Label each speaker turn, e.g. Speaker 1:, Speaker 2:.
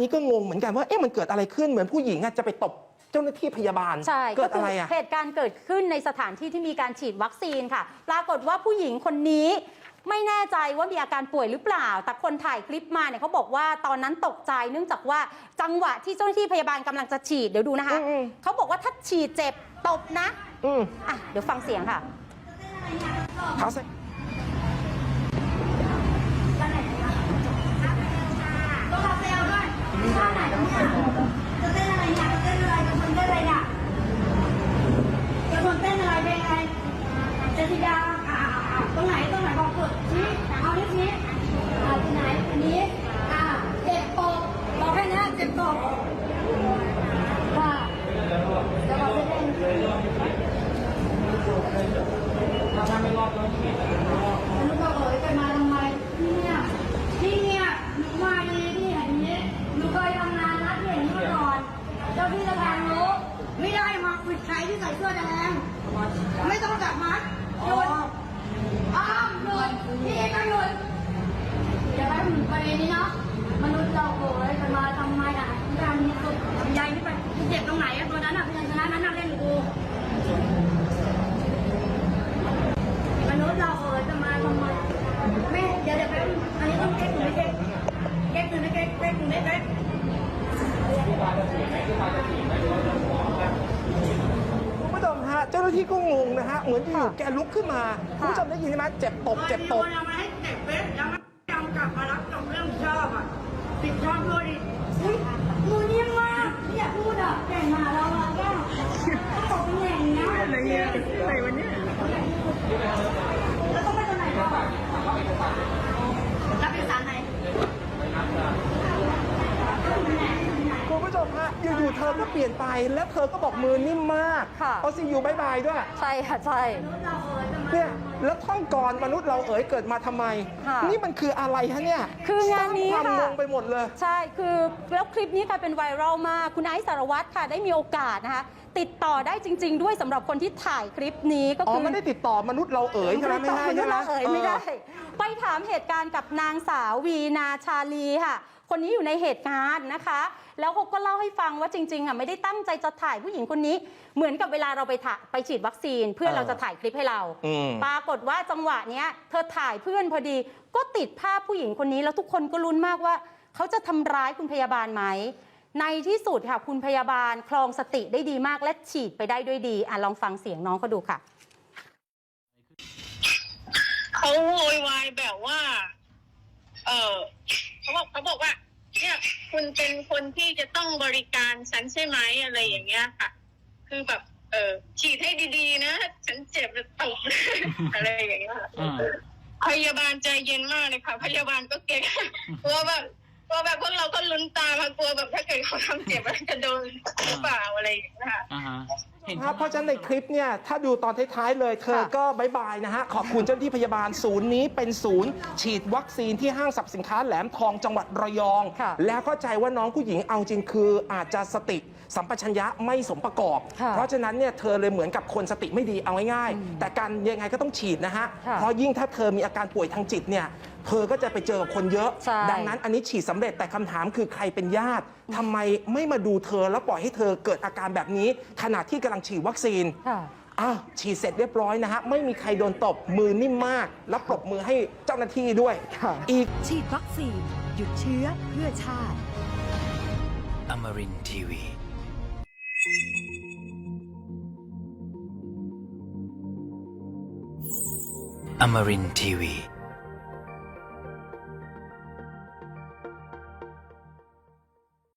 Speaker 1: นี่ก็งงเหมือนกันว่าเอ๊ะมันเกิดอะไรขึ้นเหมือนผู้หญิงอะจะไปตบเจ้าหน้าที่พยาบาล
Speaker 2: ใช่
Speaker 1: เกิด
Speaker 2: คื
Speaker 1: อะไรอะ
Speaker 2: เหตุการณ์เกิดขึ้นในสถานที่ที่มีการฉีดวัคซีนค่ะ ปรากฏว่าผู้หญิงคนนี้ไม่แน่ใจว่ามีอาการป่วยหรือเปล่า แต่คนถ่ายคลิปมาเนี่ยเขาบอกว่าตอนนั้นตกใจเนื่องจากว่าจังหวะที่เจ้าหน้าที่พยาบาลกำลังจะฉีดเดี๋ยวดูนะคะ
Speaker 1: อืม
Speaker 2: เขาบอกว่าถ้าฉีดเจ็บตบนะ
Speaker 1: อืม
Speaker 2: อะเดี๋ยวฟังเสียงค่ะ
Speaker 1: เท้าใส่
Speaker 3: ตัวคาเฟ่ด้วยท่าไหนเนี่ยจะเต้นอะไรเนี่ยจะเต้นอะไรจะคนเต้นอะไรเนี่ยจะคนเต้นอะไรเพลงอะไรเจสิดาอ่าอ่าตรงไหนตรงไหนบอกกดชี้เอานิ้วชี้อ่าที่ไหนอันนี้อ่าเจ็บตกบอกแค่นี้เจ็บตกค่ะจะบอกเต้นลูกบอกเอ๋ยกันมาทำไมที่เนี่ยที่เนี่ยหนูมาดีที่อย่างนี้หนูเคยทำงานนะที่อย่างนี้มาก่อนเจ้าพี่จะแทงรู้ไม่ได้มา ปิดใครที่ใส่เสื้อแดง ไม่ต้องจับมัดหยุดอ้ามหยุดพี่ก็หยุดอย่าไปถึงประเด็นนี้เนาะ มนุษย์เราโอยกันมาทำไมอะที่ทำนี้สุดใหญ่ที่ไปเจ็บตรงไหนอะตัวนั้นอะพยัญชนะนั้นน่ะเล่นกูมนุษย์เราเออจะมาทำไมแม่เดี๋ยวเดี๋ยวไปอันนี้ต้องเก๊กหรือไม่เก๊กเก๊กหรือไม่เก๊กเก๊กหรือไม่เก๊ก
Speaker 1: คุณผู้ชมฮะ เจ้าหน้าที่ก็งงนะฮะ เหมือนอยู่แกลุกขึ้นมาคุณผู้ชมได้ยินไหมเจ็บตบเจ็บตบ
Speaker 3: ยังไม่ให้เจ็บเป๊ะยังไม่ยอมกลับมารับจบเรื่องชอบอะติดชอบด้วยดิอุ้ยมูเนียมากไม่อยากพูดอะเก่งมาเราเราก็ต้องตกเป็นอย่างนี้อะไรเงี้ยอะไรวันนี้แล้วต้องไปตรงไหนต่อรับเอกสารไหน
Speaker 1: คุณผู้ชมฮะ อยู่ๆเธอก็เปลี่ยนไป แล้วเธอก็บอกมือนิ่มมาก
Speaker 2: ค่ะ
Speaker 1: เอาสิอยู่บายบายด้วย
Speaker 2: ใช่ค่ะใช่
Speaker 1: เนี่ยแล้วท่องกรมนุษย์เราเอ๋ยเกิดมาทำไม
Speaker 2: ค่ะ
Speaker 1: นี่มันคืออะไรฮะเนี่ย
Speaker 2: คืองานนี้
Speaker 1: สร้างความ
Speaker 2: ค่ะ
Speaker 1: งงไปหมดเลย
Speaker 2: ใช่ คือแล้วคลิปนี้กลายเป็นไวรัลมาก คุณไอซ์สารวัตรค่ะ ได้มีโอกาสนะคะ ติดต่อได้จริง ๆ ด้วยสำหรับคนที่ถ่ายคลิปนี้ก็
Speaker 1: อ๋อ
Speaker 2: คือ
Speaker 1: ไม่ได้ติดต่อมนุษย์เราเอ๋ยใช่ไหมไม่ได้ใช่ไหม
Speaker 2: เอ่ยไม่ได้ ไปถามเหตุการณ์กับนางสาววีนาชาลีค่ะ คนนี้อยู่ในเหตุการณ์นะคะ แล้วเขาก็เล่าให้ฟังว่าจริงๆอะไม่ได้ตั้งใจจะถ่ายผู้หญิงคนนี้ เหมือนกับเวลาเราไปถ่ายไปฉีดวัคซีน เพื่อนเราจะถ่ายคลิปให้เรา
Speaker 1: อืม
Speaker 2: ปรากฏว่าจังหวะเนี้ยเธอถ่ายเพื่อนพอดี ก็ติดภาพผู้หญิงคนนี้ แล้วทุกคนก็ลุ้นมากว่า เขาจะทำร้ายคุณพยาบาลไหม ในที่สุดค่ะคุณพยาบาลคลองสติได้ดีมากและฉีดไปได้ด้วยดีอะลองฟังเสียงน้องเขาดูค่ะ
Speaker 4: เขาโวยวายแบบว่า เออ เขาบอกเขาบอกว่า เนี่ยคุณเป็นคนที่จะต้องบริการฉันใช่ไหมอะไรอย่างเงี้ยค่ะ คือแบบ เออฉีดให้ดีๆนะฉันเจ็บจะตก อะไรอย่างเงี้ยค่ะ
Speaker 5: อืม
Speaker 4: พยาบาลใจเย็นมากเลยค่ะ พยาบาลก็เก่งกลัวแบบกลัวแบบพวกเราก็ลุ้นตามค่ะกลัวแบบถ้าเกิดเขาทำเจ็บอะไรจะโดนหรือเปล่าอะไรอย่างเงี้ยค่ะ
Speaker 5: อ่าฮะ เห็น
Speaker 1: ครับเพราะฉะนั้นในคลิปเนี่ยถ้าดูตอนท้ายๆเลยเธอ
Speaker 2: ค่ะ
Speaker 1: ก็บายบายนะฮะขอบคุณเจ้าหน้าที่พยาบาลศูนย์นี้เป็นศูนย์ ฉีดวัคซีนที่ห้างสรรพสินค้าแหลมทองจังหวัดระยอง
Speaker 2: ค่ะ
Speaker 1: แล้วเข้าใจว่าน้องผู้หญิงเอาจริงคืออาจจะสติสัมปชัญญะไม่สมประกอบ
Speaker 2: ค่ะ
Speaker 1: เพราะฉะนั้นเนี่ยเธอเลยเหมือนกับคนสติไม่ดีเอาง่ายๆ แต่การยังไงก็ต้องฉีดนะฮะ
Speaker 2: ค่ะ
Speaker 1: เพราะยิ่งถ้าเธอมีอาการป่วยทางจิตเนี่ย เธอก็จะไปเจอกับคนเยอะ
Speaker 2: ใช่
Speaker 1: ดังนั้นอันนี้ฉีดสำเร็จแต่คำถามคือใครเป็นญาติทำไมไม่มาดูเธอแล้วปล่อยให้เธอเกิดอาการแบบนี้ ขณะที่กำลังฉีดวัคซีน
Speaker 2: ค่ะ
Speaker 1: อ้าวฉีดเสร็จเรียบร้อยนะฮะ ไม่มีใครโดนตบมือนิ่มมาก แล้วปรบมือให้เจ้าหน้าที่ด้วยอีก
Speaker 6: ฉีดวัคซีน หยุดเชื้อเพื่อชาติ
Speaker 7: Amarin Tiwi. Amarin Tiwi.